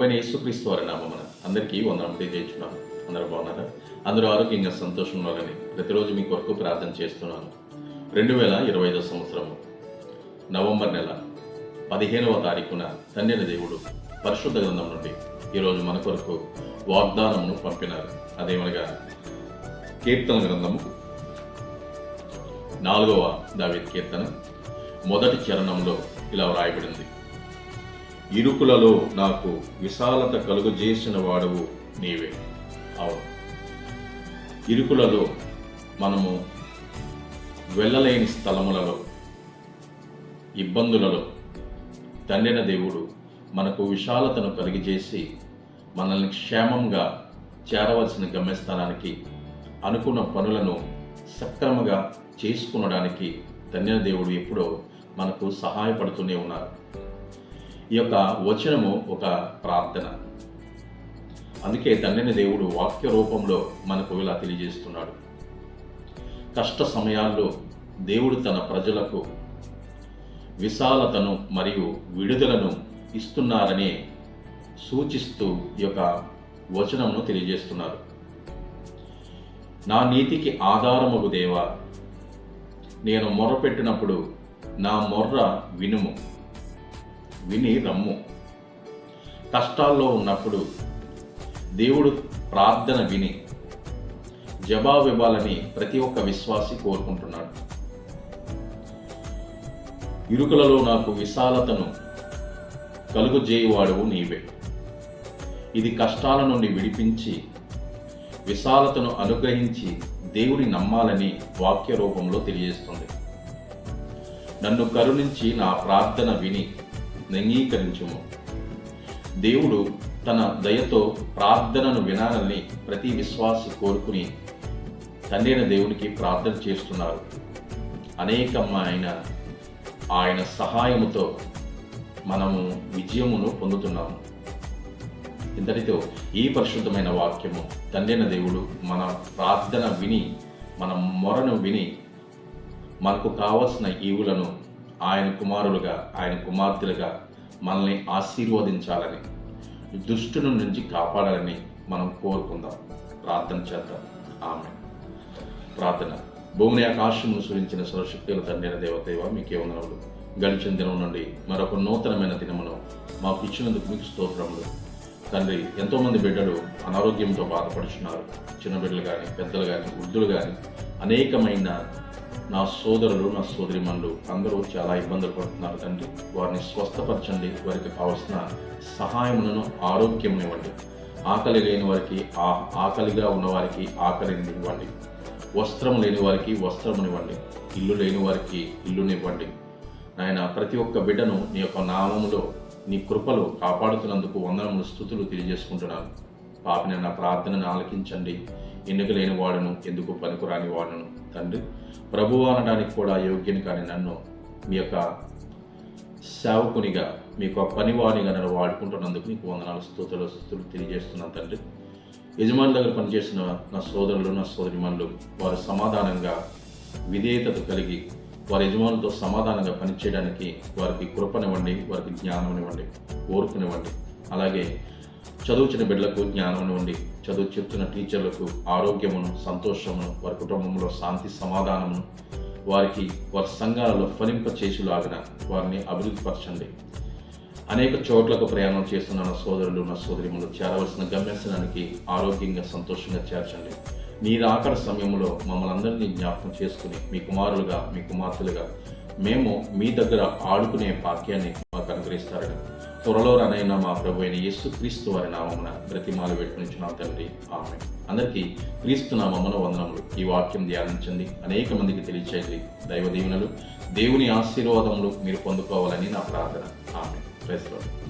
పైన యేసుక్రీస్తు వారి నామమున అందరికీ వందనం తెలియజేస్తున్నాను. అందరూ బాగున్నారా? అందరూ ఆరోగ్యంగా సంతోషం ఉండాలని ప్రతిరోజు మీ కొరకు ప్రార్థన చేస్తున్నాను. రెండు వేల ఇరవై ఐదో సంవత్సరము నవంబర్ నెల పదిహేనవ తారీఖున తండ్రిన దేవుడు పరిశుద్ధ గ్రంథం నుండి ఈరోజు మన కొరకు వాగ్దానమును పంపినారు. అదేమనగా కీర్తన గ్రంథము నాలుగవ దావి కీర్తన మొదటి చరణంలో ఇలా వ్రాయబడింది. ఇరుకులలో నాకు విశాలత కలుగజేసిన వాడవు నీవే. అవును. ఇరుకులలో మనము వెళ్ళలేని స్థలములలో ఇబ్బందులలో తండ్రిన దేవుడు మనకు విశాలతను కలిగజేసి మనల్ని క్షేమంగా చేరవలసిన గమ్యస్థానానికి అనుకున్న పనులను సక్రమంగా చేసుకునడానికి తండ్రిన దేవుడు ఎప్పుడో మనకు సహాయపడుతూనే ఉన్నారు. ఈ యొక్క వచనము ఒక ప్రార్థన. అందుకే తండ్రిని దేవుడు వాక్య రూపంలో మనకు ఇలా తెలియజేస్తున్నాడు. కష్ట సమయాల్లో దేవుడు తన ప్రజలకు విశాలతను మరియు విడుదలను ఇస్తున్నారని సూచిస్తూ ఈ యొక్క వచనమును తెలియజేస్తున్నారు. నా నీతికి ఆధారముగు దేవా నేను మొర్రపెట్టినప్పుడు నా మొర్ర వినుము. విని రమ్ము. కష్టాల్లో ఉన్నప్పుడు దేవుడు ప్రార్థన విని జవాబు ఇవ్వాలని ప్రతి ఒక్క విశ్వాసి కోరుకుంటున్నాడు. ఇరుకులలో నాకు విశాలతను కలుగుజేయువాడువు నీవే. ఇది కష్టాల నుండి విడిపించి విశాలతను అనుగ్రహించి దేవుని నమ్మాలని వాక్య రూపంలో తెలియజేస్తుంది. నన్ను కరుణించి నా ప్రార్థన విని అంగీకరించుము దేవుడు తన దయతో ప్రార్థనను వినాలని ప్రతి విశ్వాసి కోరుకుని తండ్రిన దేవునికి ప్రార్థన చేస్తున్నారు. అనేకమైన ఆయన సహాయముతో మనము విజయమును పొందుతున్నాము. ఇంతటితో ఈ పరిశుద్ధమైన వాక్యము తండ్రిన దేవుడు మన ప్రార్థన విని మన మొరను విని మనకు కావలసిన ఈవులను ఆయన కుమారులుగా ఆయన కుమార్తెలుగా మనల్ని ఆశీర్వదించాలని దుష్టుని నుంచి కాపాడాలని మనం కోరుకుందాం. ప్రార్థన చేద్దాం. ఆమె ప్రార్థన. భూమిని ఆకాశం సూచించిన సర్వశక్తుల తండ్రిన దేవదేవ మీకే వందనములు. గడిచిన దినం నుండి మరొక నూతనమైన దినమును మాకు ఇచ్చినందుకు మీకు స్తోత్రములు. తండ్రి ఎంతోమంది బిడ్డలు అనారోగ్యంతో బాధపడుచున్నారు. చిన్న బిడ్డలు కానీ పెద్దలు కానీ వృద్ధులు కానీ అనేకమైన నా సోదరులు నా సోదరిమణులు అందరూ చాలా ఇబ్బందులు పడుతున్నారు తండ్రి. వారిని స్వస్థపరచండి. వారికి కావలసిన సహాయములను ఆరోగ్యమునివ్వండి ఆకలి లేని వారికి ఆ ఆకలిగా ఉన్నవారికి ఆకలిని ఇవ్వండి. వస్త్రం లేని వారికి వస్త్రమునివ్వండి ఇల్లు లేని వారికి ఇల్లునివ్వండి నాయన ప్రతి ఒక్క బిడ్డను నీ యొక్క నామములో నీ కృపలో కాపాడుతున్నందుకు వందనములు స్థుతులు తెలియజేసుకుంటున్నాను. పాపిన నా ప్రార్థనను ఆలకించండి. ఎన్నిక లేని వాడును ఎందుకు పనికిరాని వాడును తండ్రి. ప్రభువు అనడానికి కూడా యోగ్యని కానీ నన్ను మీ యొక్క సేవకునిగా మీకు ఆ పనివానిగా నన్ను వాడుకుంటున్నందుకు నీకు వందనాలు స్తోత్రాలు స్థుతులు తెలియజేస్తున్నాను తండ్రి. యజమాని దగ్గర పనిచేసిన నా సోదరులు నా సోదరిమణులు వారు సమాధానంగా విధేయతను కలిగి వారి యజమానులతో సమాధానంగా పనిచేయడానికి వారికి కృపనివ్వండి వారికి జ్ఞానమివ్వండి ఓర్పునివ్వండి అలాగే చదువుచిన బిడ్డలకు ఉండి చదువు చెప్తున్న టీచర్లకు ఆరోగ్యమును సంతోషమును వారి కుటుంబంలో శాంతి సమాధానమును వారికి వారి సంఘాలలో ఫలింప చేసేలాగిన వారిని అభివృద్ధిపరచండి. అనేక చోట్లకు ప్రయాణం చేస్తున్న నా సోదరులు నా సోదరిములు చేరవలసిన గమ్యస్థానానికి ఆరోగ్యంగా సంతోషంగా చేర్చండి. మీరు రాకడ సమయంలో మమ్మల్ని అందరినీ జ్ఞాపకం చేసుకుని మీ కుమారులుగా మీ కుమార్తెలుగా మేము మీ దగ్గర ఆడుకునే భాగ్యాన్ని మాకు అనుగ్రహిస్తారని. త్వరలో రనైన మా ప్రభు అయిన యేసు క్రీస్తు వారి నామమున బ్రతిమాలు నా తండ్రి. ఆమె అందరికీ క్రీస్తు నామమున వందనములు. ఈ వాక్యం ధ్యానించండి. అనేక మందికి తెలియచేయండి. దైవ దీవెనలు దేవుని ఆశీర్వాదములు మీరు పొందుకోవాలని నా ప్రార్థన. ఆమె ప్రైస్